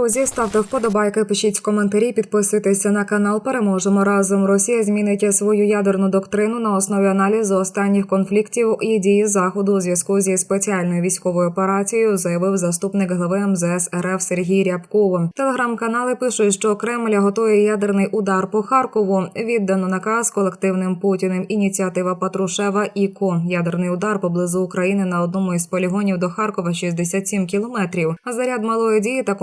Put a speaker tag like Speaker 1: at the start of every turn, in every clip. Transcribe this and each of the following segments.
Speaker 1: Друзі, ставте вподобайки, пишіть коментарі, підписуйтеся на канал. Переможемо разом. Росія змінить свою ядерну доктрину на основі аналізу останніх конфліктів і дії заходу у зв'язку зі спеціальною військовою операцією, заявив заступник глави МЗС РФ Сергій Рябков. Телеграм-канали пишуть, що Кремль готує ядерний удар по Харкову. Віддано наказ колективним путіним. Ініціатива Патрушева ІКО. Ядерний удар поблизу України на одному із полігонів до Харкова 67 кілометрів. Заряд малої дії та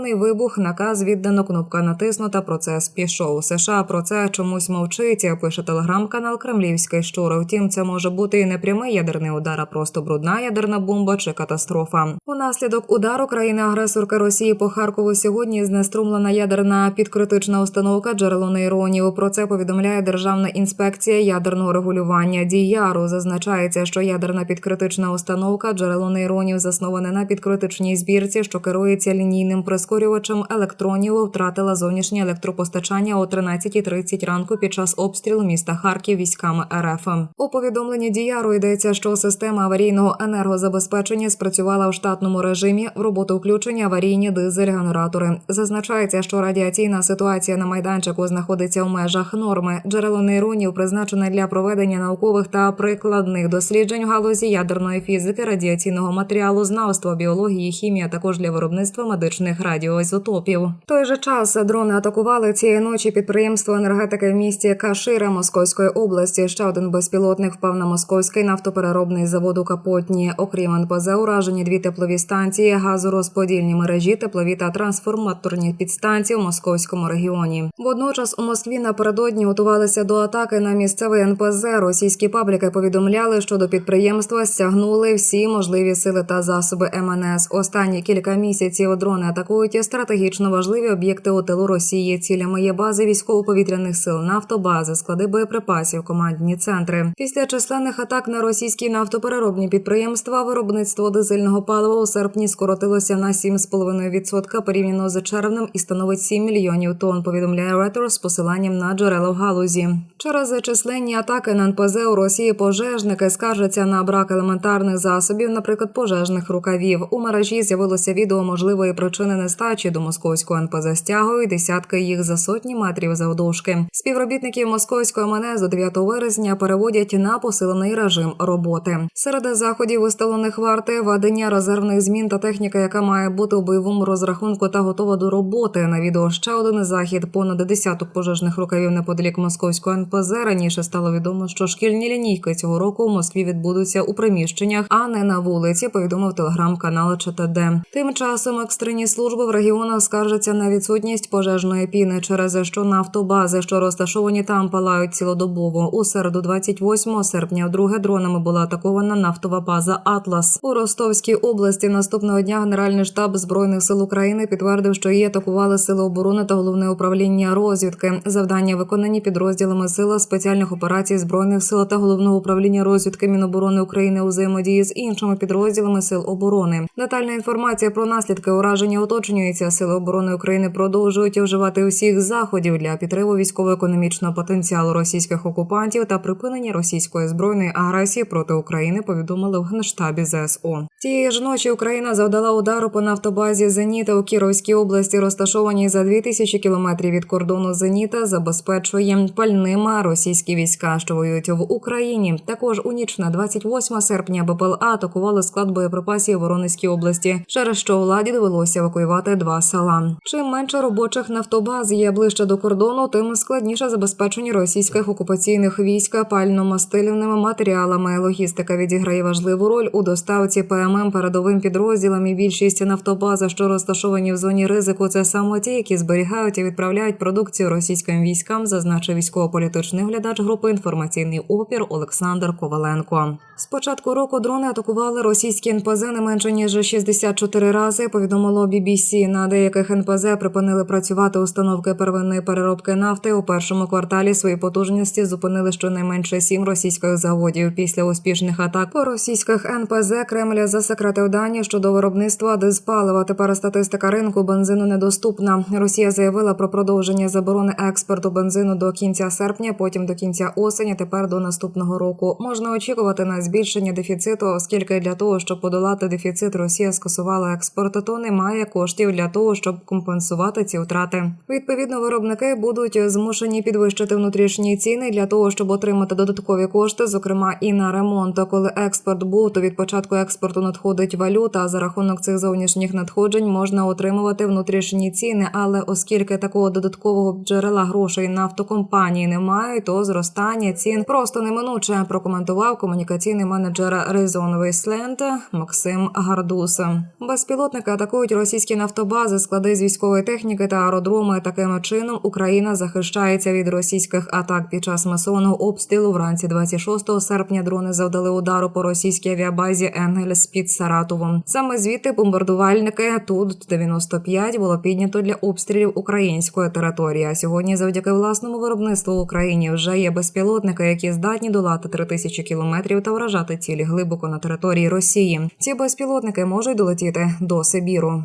Speaker 1: контрольований вибух. Наказ віддано. Кнопка натиснута. Процес пішов. США про це чомусь мовчить. Пише телеграм-канал Кремлівський щур. Втім, це може бути і не прямий ядерний удар, а просто брудна ядерна бомба чи катастрофа. Унаслідок удару країни-агресорки Росії по Харкову сьогодні знеструмлена ядерна підкритична установка джерело нейронів. Про це повідомляє Державна інспекція ядерного регулювання діяру. Зазначається, що ядерна підкритична установка джерело нейронів засноване на підкритичній збірці, що керується лінійним прискорювачем електронів. Втратила зовнішнє електропостачання о 13.30 ранку під час обстрілу міста Харків військами РФ. У повідомленні діяру йдеться, що система аварійного енергозабезпечення спрацювала в штатному режимі. В роботу включені аварійні дизель-генератори. Зазначається, що радіаційна ситуація на майданчику знаходиться в межах норми. Джерело нейронів призначене для проведення наукових та прикладних досліджень в галузі ядерної фізики, радіаційного матеріалу, знавства, біології, хімії, а також для виробництва медичних радіоізотопів. В той же час дрони атакували цієї ночі підприємство енергетики в місті Кашира Московської області. Ще один безпілотник впав на московський нафтопереробний завод у Капотні. Окрім НПЗ, уражені дві теплові станції, газорозподільні мережі, теплові та трансформаторні підстанції в московському регіоні. Водночас у Москві напередодні готувалися до атаки на місцевий НПЗ. Російські пабліки повідомляли, що до підприємства стягнули всі можливі сили та засоби МНС. Останні кілька місяців дрони атакують стратегічно важливі об'єкти у тилу Росії. Цілями є бази військово-повітряних сил, нафтобази, склади боєприпасів, командні центри. Після численних атак на російські нафтопереробні підприємства виробництво дизельного палива у серпні скоротилося на 7,5% порівняно з червнем і становить 7 мільйонів тонн. Повідомляє Reuters з посиланням на джерела в галузі. Через численні атаки на НПЗ у Росії пожежники скаржаться на брак елементарних засобів, наприклад, пожежних рукавів. У мережі з'явилося відео можливої причини нестачі до московського НПЗ стягують десятки їх за сотні метрів завдовжки. Співробітників московського МНС до 9 вересня переводять на посилений режим роботи. Серед заходів виставлених варти ведення резервних змін та техніка, яка має бути у бойовому розрахунку та готова до роботи. На відео ще один захід. Понад десяток пожежних рукавів неподалік московського НПЗ. Раніше стало відомо, що шкільні лінійки цього року в Москві відбудуться у приміщеннях, а не на вулиці. Повідомив телеграм-канал ЧТД. Тим часом екстрені служби в регіонах скаржаться на відсутність пожежної піни, через що нафтобази, що розташовані там, палають цілодобово. У середу, 28 серпня, вдруге дронами була атакована нафтова база Атлас у Ростовській області. Наступного дня Генеральний штаб збройних сил України підтвердив, що її атакували сили оборони та головне управління розвідки. Завдання виконані підрозділами сил спеціальних операцій збройних сил та головного управління розвідки Міноборони України у взаємодії з іншими підрозділами сил оборони. Детальна інформація про наслідки ураження уточнюється. Сили оборони України продовжують вживати усіх заходів для підтриму військово-економічного потенціалу російських окупантів та припинення російської збройної агресії проти України. Повідомили в генштабі ЗСО. Тієї ж ночі Україна завдала удару по нафтобазі Зеніта у Кіровській області, розташованій за 2000 кілометрів від кордону Зеніта, забезпечує пальнима російські війська, що воюють в Україні. Також у ніч на 28 серпня БПЛА атакували склад боєприпасів в Воронезькій області, через що владі довелося евакуювати два села. Чим менше робочих нафтобаз є ближче до кордону, тим складніше забезпечення російських окупаційних військ пально-мастильними матеріалами. Логістика відіграє важливу роль у доставці ПММ передовим підрозділам. І більшість нафтобази, що розташовані в зоні ризику, це саме ті, які зберігають і відправляють продукцію російським військам, зазначив військово-політичний глядач групи інформаційний опір Олександр Коваленко. З початку року дрони атакували російські НПЗ не менше ніж 64 рази. Повідомило BBC. На деяких НПЗ припинили працювати установки первинної переробки нафти. У першому кварталі свої потужності зупинили щонайменше сім російських заводів. Після успішних атак по російських НПЗ Кремль засекретив дані щодо виробництва дизпалива. Тепер статистика ринку бензину недоступна. Росія заявила про продовження заборони експорту бензину до кінця серпня, потім до кінця осені. Тепер до наступного року можна очікувати на збільшення дефіциту, оскільки для того, щоб подолати дефіцит, Росія скасувала експорт, то немає коштів коштів для того, щоб компенсувати ці втрати. Відповідно, виробники будуть змушені підвищити внутрішні ціни для того, щоб отримати додаткові кошти, зокрема і на ремонт. Коли експорт був, то від початку експорту надходить валюта. А за рахунок цих зовнішніх надходжень можна отримувати внутрішні ціни. Але оскільки такого додаткового джерела грошей нафтокомпанії немає, то зростання цін просто неминуче. Прокоментував комунікаційний менеджер Reason Wasteland Максим Гардус. Безпілотники атакують російські нафтобази, склади з військової техніки та аеродроми. Таким чином Україна захищається від російських атак під час масованого обстрілу. Вранці 26 серпня дрони завдали удару по російській авіабазі Енгельс під Саратовом. Саме звідти бомбардувальники тут 95 було піднято для обстрілів української території. А сьогодні, завдяки власному виробництву в Україні, вже є безпілотники, які здатні долати 3000 кілометрів та вражати цілі глибоко на території Росії. Ці безпілотники можуть долетіти до Сибіру.